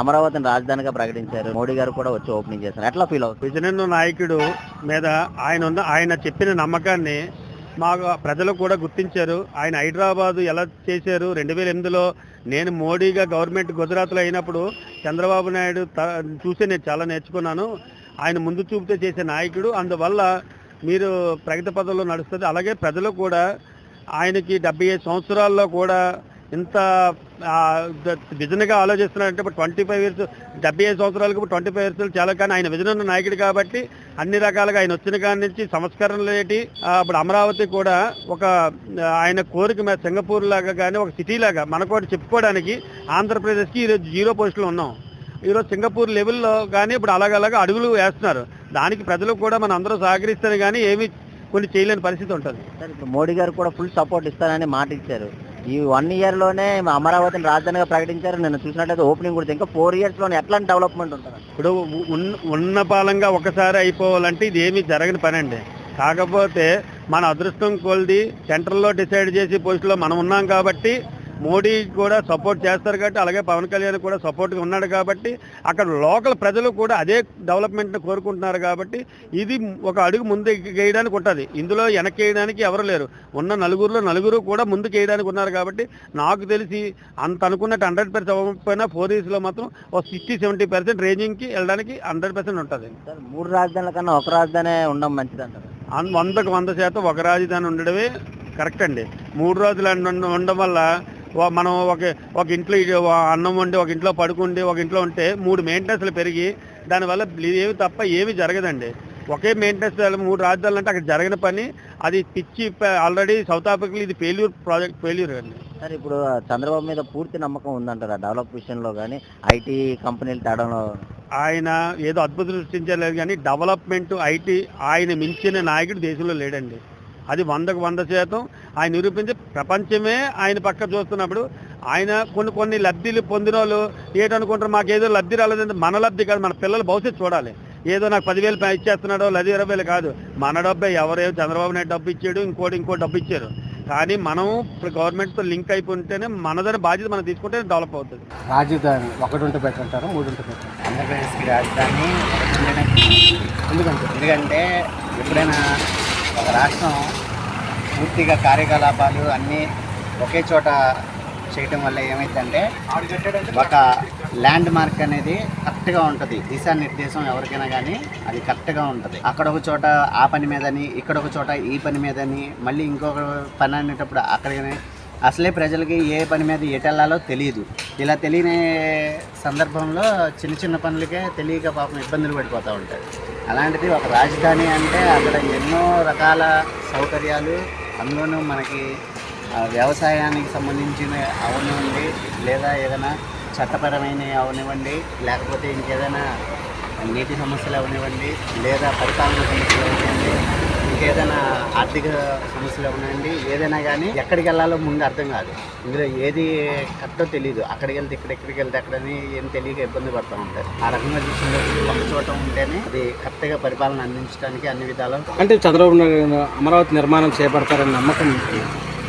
అమరావతిని రాజధానిగా ప్రకటించారు. మోడీ గారు కూడా వచ్చి ఓపెనింగ్ చేశారు. ఎట్లా ఫీల్ అవుతుంది విజయనగర నాయకుడు మీద ఆయన ఉన్న ఆయన చెప్పిన నమ్మకాన్ని మా ప్రజలు కూడా గుర్తించారు. ఆయన హైదరాబాదు ఎలా చేశారు? రెండు వేల ఎనిమిదిలో నేను మోడీగా గవర్నమెంట్ గుజరాత్లో అయినప్పుడు చంద్రబాబు నాయుడు త- చూసి నేను చాలా నేర్చుకున్నాను. ఆయన ముందు చూపుతో చేసే నాయకుడు. అందువల్ల మీరు ప్రగతి పదంలో నడుస్తుంది. అలాగే ప్రజలు కూడా ఆయనకి డెబ్బై ఐదు సంవత్సరాల్లో కూడా ఇంత విజన్గా ఆలోచిస్తున్నారంటే ఇప్పుడు ట్వంటీ ఫైవ్ ఇయర్స్ డెబ్బై ఐదు సంవత్సరాలకు ఇప్పుడు ట్వంటీ ఫైవ్ ఇయర్స్ చాలా కానీ ఆయన విజన్ ఉన్న నాయకుడు కాబట్టి అన్ని రకాలుగా ఆయన వచ్చిన కాడి నుంచి సంస్కరణలు ఏంటి ఇప్పుడు అమరావతి కూడా ఒక ఆయన కోరిక మీద సింగపూర్ లాగా కానీ ఒక సిటీ లాగా మనకు చెప్పుకోవడానికి ఆంధ్రప్రదేశ్కి ఈరోజు జీరో పొజిషన్లో ఉన్నాం. ఈరోజు సింగపూర్ లెవెల్లో కానీ ఇప్పుడు అలాగలాగా అడుగులు వేస్తున్నారు. దానికి ప్రజలు కూడా మన అందరూ సహకరిస్తారు కానీ ఏమీ కొన్ని చేయలేని పరిస్థితి ఉంటుంది. మోడీ గారు కూడా ఫుల్ సపోర్ట్ ఇస్తానని మాట ఇచ్చారు. ఈ వన్ ఇయర్లోనే అమరావతిని రాజధానిగా ప్రకటించారు. నేను చూసినట్లయితే ఓపెనింగ్ కూడా ఇంకా ఫోర్ ఇయర్స్లోనే ఎట్లాంటి డెవలప్మెంట్ ఉంటుంది? ఇప్పుడు ఉన్న- ఉన్న పాలంగా ఒకసారి అయిపోవాలంటే ఇది ఏమీ జరగని పని అండి కాకపోతే మన అదృష్టం కొలిది సెంట్రల్లో డిసైడ్ చేసి పొజిషన్లో మనం ఉన్నాం కాబట్టి మోడీ కూడా సపోర్ట్ చేస్తారు కాబట్టి అలాగే పవన్ కళ్యాణ్ కూడా సపోర్ట్గా ఉన్నాడు కాబట్టి అక్కడ లోకల్ ప్రజలు కూడా అదే డెవలప్మెంట్ని కోరుకుంటున్నారు కాబట్టి ఇది ఒక అడుగు ముందు వేయడానికి ఉంటుంది. ఇందులో వెనక్కి వేయడానికి ఎవరు లేరు. ఉన్న నలుగురులో నలుగురు కూడా ముందుకు వేయడానికి ఉన్నారు కాబట్టి నాకు తెలిసి అంత అనుకున్నట్టు హండ్రెడ్ పర్సెంట్ అవ్వకపోయినా ఫోర్ ఇయర్స్లో మాత్రం ఒక సిక్స్టీ సెవెంటీ పర్సెంట్ రేంజింగ్కి వెళ్ళడానికి హండ్రెడ్ పర్సెంట్ ఉంటుంది. సార్ మూడు రాజధానుల కన్నా ఒక రాజధానే ఉండడం మంచిది అంటారు అన్- వందకు వంద శాతం ఒక రాజధాని ఉండడమే కరెక్ట్ అండి. మూడు రోజులు ఉండడం వల్ల మనం ఒక ఒక ఇంట్లో అన్నం వండి ఒక ఇంట్లో పడుకుండి ఒక ఇంట్లో ఉంటే మూడు మెయింటెనెన్స్లు పెరిగి దానివల్ల ఏమి తప్ప ఏమి జరగదండి. ఒకే మెయింటెనెన్స్ మూడు రాజధానులు అంటే అక్కడ జరగని పని అది పిచ్చి ఆల్రెడీ సౌత్ ఆఫ్రికాలో ఇది ఫెయిల్యూర్ ప్రాజెక్ట్ ఫెయిల్యూర్ అండి. సార్ ఇప్పుడు చంద్రబాబు మీద పూర్తి నమ్మకం ఉందంటారా? డెవలప్ విషయంలో కానీ ఐటీ కంపెనీలు తేడంలో? ఆయన ఏదో అద్భుతం సృష్టించలేదు కానీ డెవలప్మెంట్ ఐటీ ఆయన మించిన నాయకుడు దేశంలో లేడండి. అది వందకు వంద శాతం ఆయన నిరూపించి ప్రపంచమే ఆయన పక్క చూస్తున్నప్పుడు ఆయన కొన్ని కొన్ని లబ్ధిలు పొందిన వాళ్ళు ఏంటనుకుంటారు మాకేదో లబ్ధి రాలేదంటే మన లబ్ధి కాదు మన పిల్లల భవిష్యత్తు చూడాలి. ఏదో నాకు పదివేలు పై ఇచ్చేస్తున్నాడో లేదా ఇరవై వేలు కాదు. మన డబ్బే ఎవరేమో చంద్రబాబు నాయుడు డబ్బు ఇచ్చాడు ఇంకోటి ఇంకో డబ్బు ఇచ్చారు. కానీ మనం ఇప్పుడు గవర్నమెంట్తో లింక్ అయిపోతేనే మనదని బాధ్యత మనం తీసుకుంటే డెవలప్ అవుతుంది. రాజధాని ఒకటి ఉంటే బెటర్ అంటారు మూడు ఉంటే బెటర్ ఆంధ్రప్రదేశ్కి రాజధాని ఉంటేనే ఎందుకంటే? ఎందుకంటే ఎప్పుడైనా ఒక రాష్ట్రం పూర్తిగా కార్యకలాపాలు అన్నీ ఒకే చోట చేయటం వల్ల ఏమైందంటే ఒక ల్యాండ్ మార్క్ అనేది కరెక్ట్గా ఉంటుంది. దిశానిర్దేశం ఎవరికైనా కానీ అది కరెక్ట్గా ఉంటుంది. అక్కడ ఒక చోట ఆ పని మీదని ఇక్కడ ఒక చోట ఈ పని మీదని మళ్ళీ ఇంకొక పని అనేటప్పుడు అక్కడికి అసలే ప్రజలకి ఏ పని మీద ఎటెళ్ళాలో తెలియదు ఇలా తెలియని సందర్భంలో చిన్న చిన్న పనులకే తెలియక పాపం ఇబ్బందులు పడిపోతూ ఉంటాయి అలాంటిది ఒక రాజధాని అంటే అక్కడ ఎన్నో రకాల సౌకర్యాలు. అందులోనూ మనకి వ్యవసాయానికి సంబంధించిన అవనివ్వండి లేదా ఏదైనా చట్టపరమైన అవనివ్వండి లేకపోతే ఇంకేదైనా నీటి సమస్యలు అవనివ్వండి లేదా పరిపాలన సమస్యలు అవనివ్వండి ఇంకేదైనా ఆర్థిక సమస్యలు ఉన్నాయండి? ఏదైనా కానీ ఎక్కడికి వెళ్ళాలో ముందు అర్థం కాదు. ఇందులో ఏది కరెక్టో తెలియదు అక్కడికి వెళ్తే ఇక్కడ ఎక్కడికి వెళ్తే అక్కడని ఏం తెలియక ఇబ్బంది పడుతూ ఉంటారు. ఆ రకంగా చూసినప్పుడు ఒక చోట ఉంటేనే అది కరెక్ట్గా పరిపాలన అందించడానికి అన్ని విధాలు అంటే చంద్రబాబు నాయుడు అమరావతి నిర్మాణం చేపడతారని నమ్మకం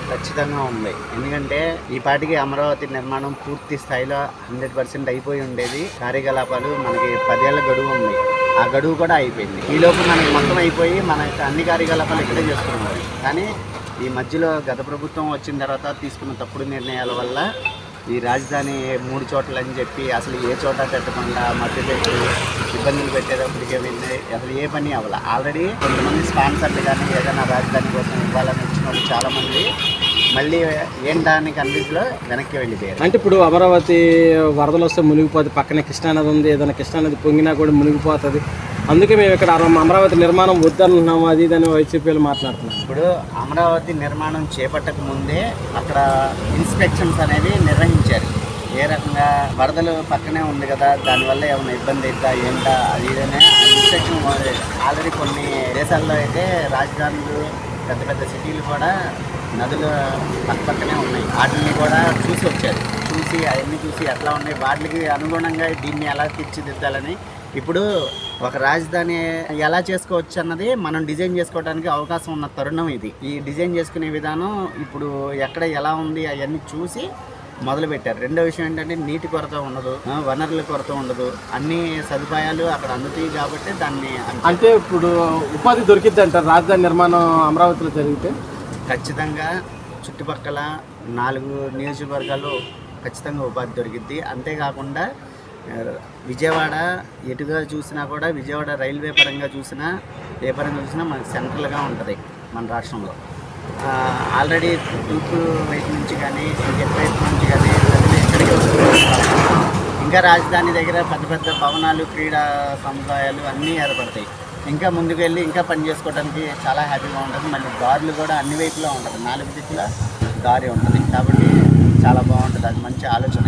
ఖచ్చితంగా ఉంది. ఎందుకంటే ఈ పాటికి అమరావతి నిర్మాణం పూర్తి స్థాయిలో హండ్రెడ్ పర్సెంట్ అయిపోయి ఉండేది. కార్యకలాపాలు మనకి పదేళ్ళ గడువు ఉంది. ఆ గడువు కూడా అయిపోయింది. ఈ లోపు మనకి మొత్తం అయిపోయి మన అన్ని కార్యకలాపాలు ఇక్కడే చేసుకున్నారు. కానీ ఈ మధ్యలో గత ప్రభుత్వం వచ్చిన తర్వాత తీసుకున్న తప్పుడు నిర్ణయాల వల్ల ఈ రాజధాని మూడు చోట్ల అని చెప్పి అసలు ఏ చోట పెట్టకుండా మధ్య పెట్టి ఇబ్బందులు పెట్టేటప్పటికే వెళ్ళి అసలు ఏ పని అవ్వాలి. ఆల్రెడీ కొంతమంది స్పాన్సర్లు కానీ ఏదైనా రాజధాని కోసం ఇవ్వాలని వాళ్ళు చాలామంది. మళ్ళీ ఏంటాన్ని కన్విన్స్లో వెనక్కి వెళ్ళిపోయారు. అంటే ఇప్పుడు అమరావతి వరదలు వస్తే మునిగిపోతుంది పక్కనే కృష్ణానది ఉంది ఏదైనా కృష్ణానది పొంగినా కూడా మునిగిపోతుంది. అందుకే మేము ఇక్కడ అమ- అమరావతి నిర్మాణం వద్దనుకున్నాము అది ఇదని వైసీపీలు మాట్లాడుతున్నాం ఇప్పుడు అమరావతి నిర్మాణం చేపట్టక ముందే అక్కడ ఇన్స్పెక్షన్స్ అనేవి నిర్వహించారు. ఏ రకంగా వరదలు పక్కనే ఉంది కదా దానివల్ల ఏమైనా ఇబ్బంది అవుతా ఏంటా అది ఇదనే ఇన్స్పెక్షన్ ఆల్రెడీ కొన్ని దేశాల్లో అయితే రాజధానులు పెద్ద పెద్ద సిటీలు కూడా నదులు పక్క పక్కనే ఉన్నాయి. వాటిని కూడా చూసి వచ్చారు. చూసి అవన్నీ చూసి ఎట్లా ఉన్నాయి? వాటికి అనుగుణంగా దీన్ని ఎలా తీర్చిదిద్దాలని ఇప్పుడు ఒక రాజధాని ఎలా చేసుకోవచ్చు అన్నది మనం డిజైన్ చేసుకోవడానికి అవకాశం ఉన్న తరుణం ఇది. ఈ డిజైన్ చేసుకునే విధానం ఇప్పుడు ఎక్కడ ఎలా ఉంది అవన్నీ చూసి మొదలుపెట్టారు. రెండో విషయం ఏంటంటే నీటి కొరత ఉండదు వనరుల కొరత ఉండదు. అన్ని సదుపాయాలు అక్కడ అందుతాయి కాబట్టి దాన్ని అంటే ఇప్పుడు ఉపాధి దొరికిద్ది అంటారు. రాజధాని నిర్మాణం అమరావతిలో జరిగితే? ఖచ్చితంగా చుట్టుపక్కల నాలుగు నియోజకవర్గాలు ఖచ్చితంగా ఉపాధి దొరికిద్ది. అంతేకాకుండా విజయవాడ ఎటుగా చూసినా కూడా విజయవాడ రైల్వే పరంగా చూసినా ఏ పరంగా చూసినా మనకి సెంట్రల్గా ఉంటుంది మన రాష్ట్రంలో. ఆల్రెడీ తూర్పు వైపు నుంచి కానీ ఎటు వైపు నుంచి కానీ ప్రజలు ఇక్కడికి ఇంకా రాజధాని దగ్గర పెద్ద పెద్ద భవనాలు క్రీడా సముదాయాలు అన్నీ ఏర్పడతాయి. ఇంకా ముందుకు వెళ్ళి ఇంకా పని చేసుకోవడానికి చాలా హ్యాపీగా ఉంటుంది. మళ్ళీ దారులు కూడా అన్ని వైపులా ఉంటుంది. నాలుగు దిక్కుల దారి ఉంటుంది. కాబట్టి చాలా బాగుంటుంది. అది మంచి ఆలోచన.